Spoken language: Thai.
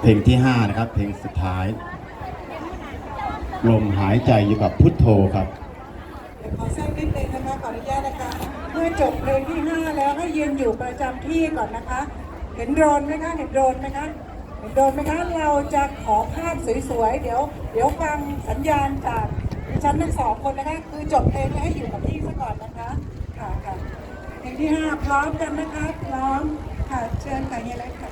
เพลงที่ 5 นะครับ เพลงสุดท้าย ลมหายใจอยู่กับพุทโธครับเขอแทรกนิดนึงนะคะขออนุญาตนะคะเมื่อจบเพลงที่ 5 แล้วให้ยืนอยู่ประจำที่ก่อนนะคะ เห็นโดรนไหมคะเห็นโดรนไหมคะเห็นโดรนไหมคะเราจะขอภาพสวยๆเดี๋ยวเดี๋ยวฟังสัญญาณจากดิฉันทั้งสองคนนะคะ คือจบเพลงแล้วให้อยู่กับที่ซะก่อนนะคะค่ะค่ะเพลงที่ 5 พร้อมกันนะคะพร้อมค่ะเชิญค่ะเฮียเล็กค่ะ